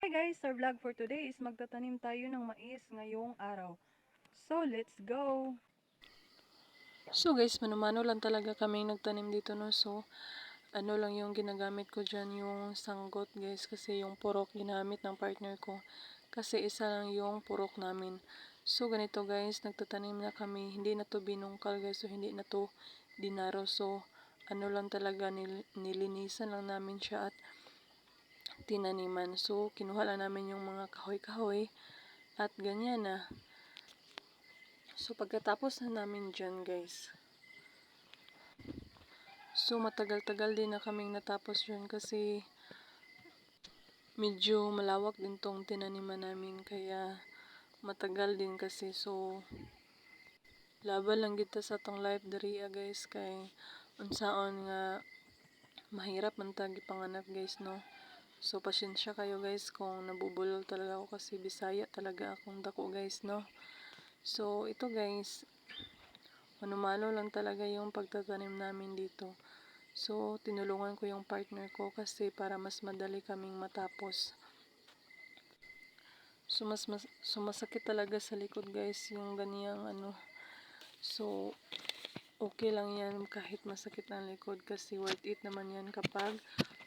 Hi guys, our vlog for today is magtatanim tayo ng mais ngayong araw. So, let's go! So guys, manumano lang talaga kami nagtanim dito no. So, ano lang yung ginagamit ko dyan, yung sanggot guys. Kasi yung purok ginamit ng partner ko. Kasi isa lang yung purok namin. So, ganito guys, nagtatanim na kami. Hindi na to binungkal guys. So, hindi na to dinaro. So, ano lang talaga, nil nilinisan lang namin siya at tinaniman. So, kinuha lang namin yung mga kahoy-kahoy at ganyan na. So, pagkatapos na namin dyan, guys. So, matagal-tagal din na kaming natapos yun kasi medyo malawak din tong tinaniman namin kaya matagal din kasi. So, laban lang kita sa tong life dariya guys kay unsaon nga mahirap man tagi panganap guys no. So, pasensya kayo guys kung nabubulol talaga ako kasi bisaya talaga akong dako guys no. So, ito guys, manumano lang talaga yung pagtatanim namin dito. So, tinulungan ko yung partner ko kasi para mas madali kaming matapos. So, mas, mas sumasakit talaga sa likod guys yung ganiyang ano. So, okay lang yan kahit masakit ang likod kasi worth it naman yan kapag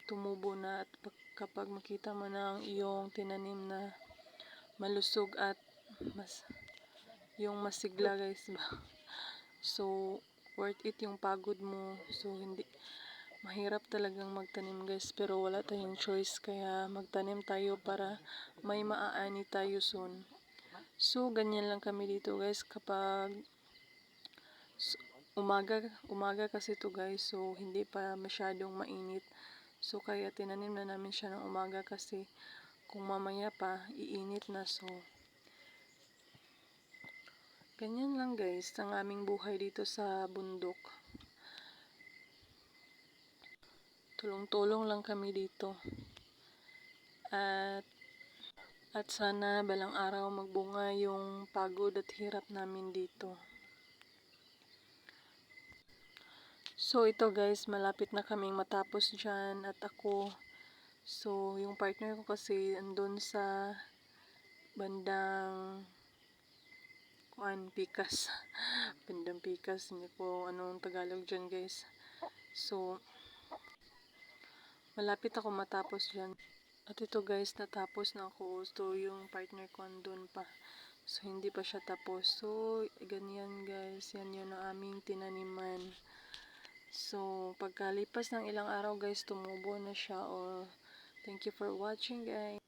tumubo na at kapag makita mo na ang iyong tinanim na malusog at mas yung masigla guys ba? So worth it yung pagod mo. So hindi mahirap talagang magtanim guys pero wala tayong choice. Kaya magtanim tayo para may maaani tayo soon. So ganyan lang kami dito guys. Kapag umaga umaga kasi to guys. So hindi pa masyadong mainit so kaya tinanim na namin siya ng umaga kasi kung mamaya pa iinit na so Ganyan lang guys, ang aming buhay dito sa bundok. Tulong-tulong lang kami dito. At at sana balang araw magbunga yung pagod at hirap namin dito. So ito guys, malapit na kaming matapos dyan at ako. So yung partner ko kasi andun sa bandang kuan pikas. Bandang pikas hindi ko anong tagalog dyan guys. So malapit ako matapos dyan. At ito guys natapos na ako. So yung partner ko andun pa. So hindi pa siya tapos. So ganyan guys yan yun ang aming tinaniman so pagkalipas ng ilang araw guys tumubo na siya or thank you for watching guys